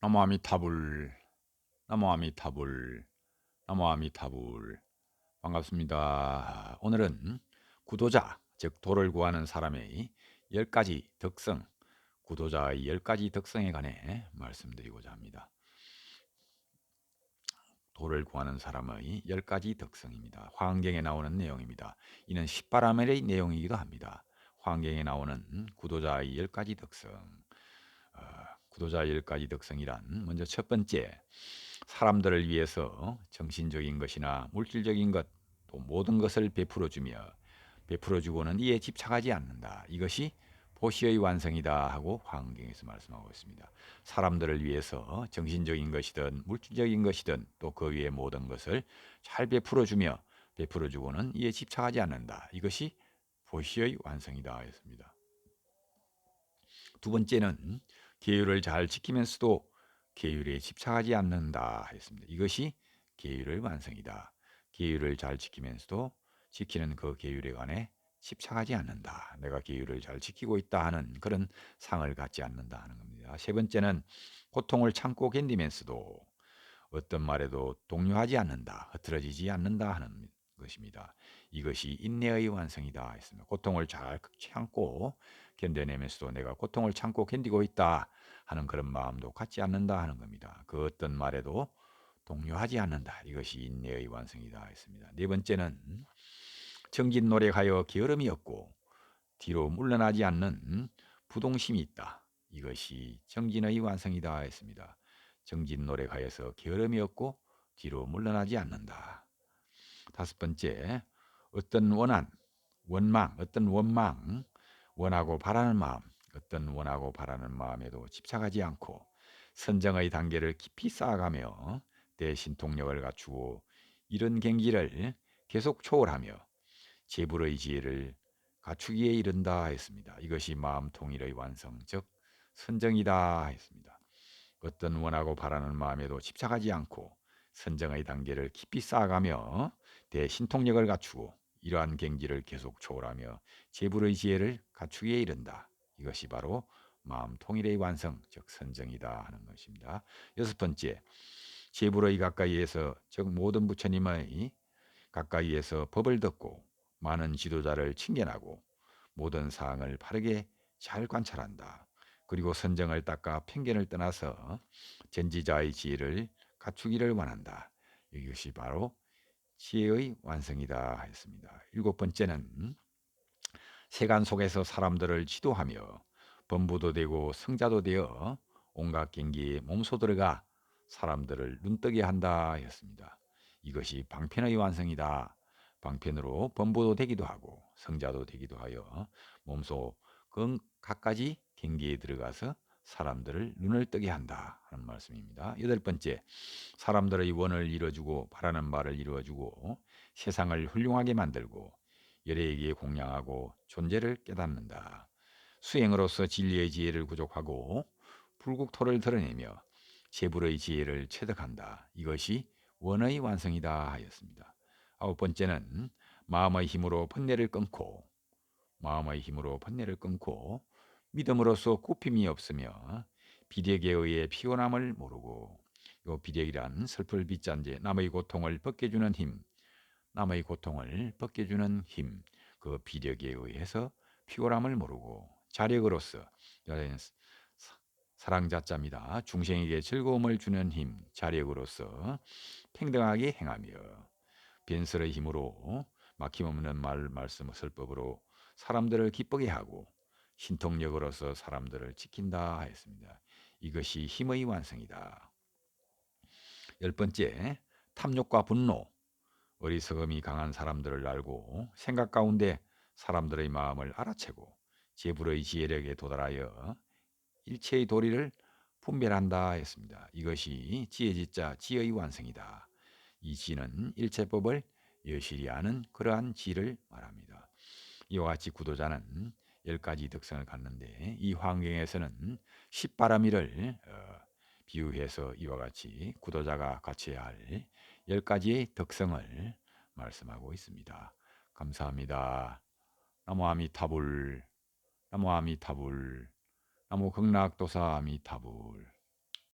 나무 아미타불 나무 아미타불 나무 아미타불 반갑습니다. 오늘은 구도자 즉 도를 구하는 사람의 열 가지 덕성 구도자의 열 가지 덕성에 관해 말씀드리고자 합니다. 도를 구하는 사람의 열 가지 덕성입니다. 화경에 나오는 내용입니다. 이는 십바라멜의 내용이기도 합니다. 화경에 나오는 구도자의 열 가지 덕성. 어, 구도자 열 가지 덕성이란 먼저 첫 번째 사람들을 위해서 정신적인 것이나 물질적인 것 또 모든 것을 베풀어 주며 베풀어 주고는 이에 집착하지 않는다. 이것이 보시의 완성이다 하고 화경에서 말씀하고 있습니다. 사람들을 위해서 정신적인 것이든 물질적인 것이든 또 그 위에 모든 것을 잘 베풀어 주며 베풀어 주고는 이에 집착하지 않는다. 이것이 보시의 완성이다 했습니다. 두 번째는 계율을 잘 지키면서도 계율에 집착하지 않는다 했습니다. 이것이 계율의 완성이다. 계율을 잘 지키면서도 지키는 그 계율에 관해 집착하지 않는다. 내가 계율을 잘 지키고 있다 하는 그런 상을 갖지 않는다 하는 겁니다. 세 번째는 고통을 참고 견디면서도 어떤 말에도 동요하지 않는다. 흐트러지지 않는다 하는 것입니다. 이것이 인내의 완성이다 했습니다. 고통을 잘 참고 견뎌내면서도 내가 고통을 참고 견디고 있다 하는 그런 마음도 갖지 않는다 하는 겁니다. 그 어떤 말에도 동요하지 않는다. 이것이 인내의 완성이다 했습니다. 네 번째는 정진 노력하여 게으름이 없고 뒤로 물러나지 않는 부동심이 있다. 이것이 정진의 완성이다 했습니다. 정진 노력하여서 게으름이 없고 뒤로 물러나지 않는다. 다섯 번째, 어떤 원한, 원망, 어떤 원망, 원하고 바라는 마음, 어떤 원하고 바라는 마음에도 집착하지 않고 선정의 단계를 깊이 쌓아가며 대신통력을 갖추고 이런 경지를 계속 초월하며 제불의 지혜를 갖추기에 이른다 했습니다. 이것이 마음 통일의 완성, 즉 선정이다 했습니다. 어떤 원하고 바라는 마음에도 집착하지 않고 선정의 단계를 깊이 쌓아가며 대신통력을 갖추고 이러한 경지를 계속 초월하며 제불의 지혜를 갖추기에 이른다. 이것이 바로 마음 통일의 완성, 즉 선정이다 하는 것입니다. 여섯 번째, 제불의 가까이에서 즉 모든 부처님의 가까이에서 법을 듣고 많은 지도자를 칭견하고 모든 사항을 바르게 잘 관찰한다. 그리고 선정을 닦아 편견을 떠나서 전지자의 지혜를 갖추기를 원한다. 이것이 바로 지혜의 완성이다 했습니다. 일곱 번째는 세간 속에서 사람들을 지도하며 범부도 되고 성자도 되어 온갖 경기에 몸소 들어가 사람들을 눈뜨게 한다 했습니다. 이것이 방편의 완성이다. 방편으로 범부도 되기도 하고 성자도 되기도 하여 몸소 그 각가지 경기에 들어가서 사람들을 눈을 뜨게 한다 하는 말씀입니다. 여덟 번째, 사람들의 원을 이루어주고 바라는 말을 이루어주고 세상을 훌륭하게 만들고 열애에게 공양하고 존재를 깨닫는다. 수행으로서 진리의 지혜를 구족하고 불국토를 드러내며 제불의 지혜를 체득한다. 이것이 원의 완성이다 하였습니다. 아홉 번째는 마음의 힘으로 번뇌를 끊고 마음의 힘으로 번뇌를 끊고 믿음으로써 굽힘이 없으며 비력에 의해 피곤함을 모르고 요 비력이란 슬플 빗잔재 남의 고통을 벗겨주는 힘 남의 고통을 벗겨주는 힘 그 비력에 의해서 피곤함을 모르고 자력으로서 사랑자자입니다. 중생에게 즐거움을 주는 힘 자력으로서 평등하게 행하며 변설의 힘으로 막힘없는 말 말씀 설법으로 사람들을 기쁘게 하고 신통력으로서 사람들을 지킨다 했습니다. 이것이 힘의 완성이다. 열 번째, 탐욕과 분노. 어리석음이 강한 사람들을 알고 생각 가운데 사람들의 마음을 알아채고 제불의 지혜력에 도달하여 일체의 도리를 분별한다 했습니다. 이것이 지혜지자 지의 완성이다. 이 지는 일체법을 여실히 아는 그러한 지를 말합니다. 이와 같이 구도자는 열 가지 덕성을 갖는데 이 환경에서는 십바라미를 어, 비유해서 이와 같이 구도자가 갖춰야 할 열 가지의 덕성을 말씀하고 있습니다. 감사합니다. 나무 아미타불, 나무 아미타불, 나무 극락도사 아미타불.